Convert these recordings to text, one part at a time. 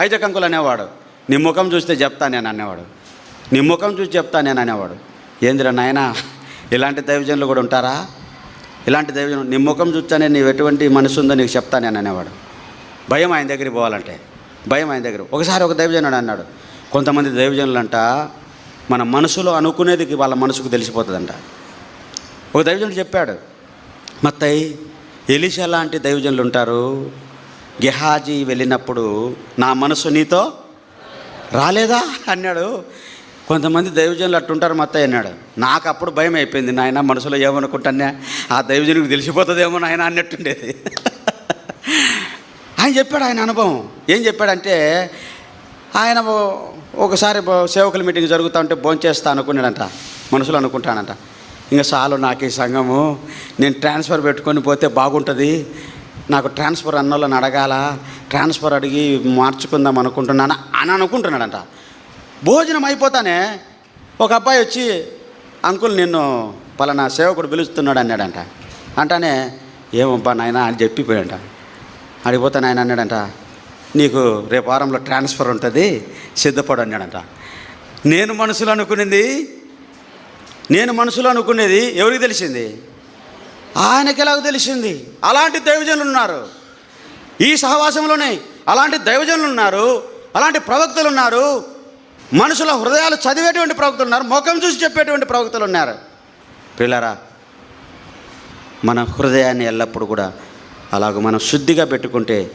Isaac uncle అనేవాడు. నీ ముఖం చూస్తే చెప్తా నేను అనేవాడు. నీ ముఖం చూసి చెప్తా నేను అనేవాడు. ఏందిరా నాయనా ఇలాంటి దైవజనులు కూడా ఉంటారా? ఇలాంటి దైవజనులు నీ ముఖం చూస్తేనే నీవు ఎటువంటి మనసు ఉందో నీకు చెప్తా నేను అనేవాడు. భయం ఆయన దగ్గరికి పోవాలంటే భయం ఆయన దగ్గర ఒకసారి ఒక దైవజనుడు అన్నాడు కొంతమంది దైవజనులు అంట మన మనసులో అనుకునేది వాళ్ళ మనసుకు తెలిసిపోతుందంట. ఒక దైవజనుడు చెప్పాడు మత్తయ్య ఎలిషా లాంటి దైవజనులు ఉంటారు. గెహాజీ వెళ్ళినప్పుడు నా మనసు నీతో రాలేదా? అన్నాడు. కొంతమంది దైవజనులు అట్టుంటారు మత్తయ్య అన్నాడు. నాకు అప్పుడు భయం అయిపోయింది నాయన మనసులో ఏమనుకుంటానే? ఆ దైవజనుడికి తెలిసిపోతుందేమో నాయన అన్నట్టుండేది. ఆయన చెప్పాడు ఆయన అనుభవం. ఏం చెప్పాడంటే ఆయన ఒకసారి సేవకుల మీటింగ్ జరుగుతా ఉంటే భోంచేస్తా అనుకున్నాడంట. మనసులో అనుకుంటానంట. ఇంకా చాలు నాకు ఈ సంఘము నేను ట్రాన్స్ఫర్ పెట్టుకొని పోతే బాగుంటుంది. నాకు ట్రాన్స్ఫర్ అన్నోళ్ళని అడగాల? ట్రాన్స్ఫర్ అడిగి మార్చుకుందాం అనుకుంటున్నాను? అని అనుకుంటున్నాడంట. భోజనం అయిపోతానే ఒక అబ్బాయి వచ్చి అంకుల్ నిన్ను పలానా సేవకుడు పిలుస్తున్నాడు అన్నాడంట. అంటానే ఏమబ్బా నాయనా అని చెప్పిపోయాడంట. అడిగిపోతే ఆయన అన్నాడంట నీకు రేపు వారంలో ట్రాన్స్ఫర్ ఉంటుంది సిద్ధపడు అన్నాడంట. నేను మనసులో అనుకునేది నేను మనసులో అనుకునేది ఎవరికి తెలిసింది? ఆయనకి ఎలాగో తెలిసింది? అలాంటి దైవజనులు ఉన్నారు. ఈ సహవాసంలోనే అలాంటి దైవజనులు ఉన్నారు. అలాంటి ప్రవక్తలు ఉన్నారు. మనుషుల హృదయాలు చదివేటువంటి ప్రవక్తలు ఉన్నారు. ముఖం చూసి చెప్పేటువంటి ప్రవక్తలు ఉన్నారు. పిల్లరా మన హృదయాన్ని ఎల్లప్పుడూ కూడా అలాగ మనం శుద్ధిగా పెట్టుకుంటే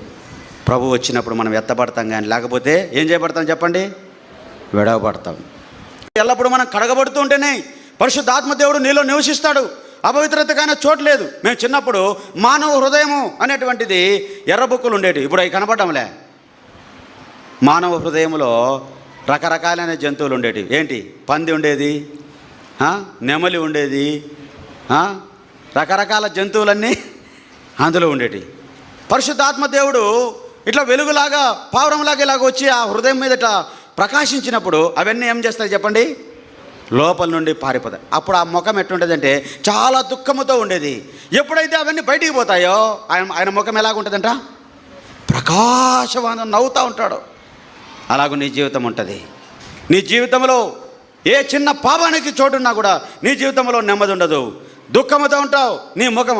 ప్రభు వచ్చినప్పుడు మనం ఎత్తబడతాం కానీ లేకపోతే ఏం చేయబడతాం చెప్పండి? విడవబడతాం. ఎల్లప్పుడూ మనం కడగబడుతూ ఉంటేనే పరిశుద్ధాత్మ దేవుడు నీలో నివసిస్తాడు. అపవిత్రత కానీ చోటు లేదు. మేము చిన్నప్పుడు మానవ హృదయము అనేటువంటిది ఎర్రబుక్కులు ఉండేవి ఇప్పుడు అవి కనపడడంలే మానవ హృదయంలో రకరకాలైన జంతువులు ఉండేవి ఏంటి? పంది ఉండేది నెమలి ఉండేది రకరకాల జంతువులన్నీ అందులో ఉండేటి. పరిశుద్ధాత్మ దేవుడు ఇట్లా వెలుగులాగా పావురంలాగా ఇలాగ వచ్చి ఆ హృదయం మీద ఇట్లా ప్రకాశించినప్పుడు అవన్నీ ఏం చేస్తాయి చెప్పండి? లోపల నుండి పారిపోతాయి. అప్పుడు ఆ ముఖం ఎట్లుంటుందంటే చాలా దుఃఖముతో ఉండేది. ఎప్పుడైతే అవన్నీ బయటికి పోతాయో ఆయన ఆయన ముఖం ఎలాగుంటుందంట ప్రకాశవానం నవ్వుతూ ఉంటాడు. అలాగూ నీ జీవితం ఉంటుంది. నీ జీవితంలో ఏ చిన్న పాపానికి చోటున్నా కూడా నీ జీవితంలో నెమ్మది ఉండదు. దుఃఖముతో ఉంటావు నీ ముఖం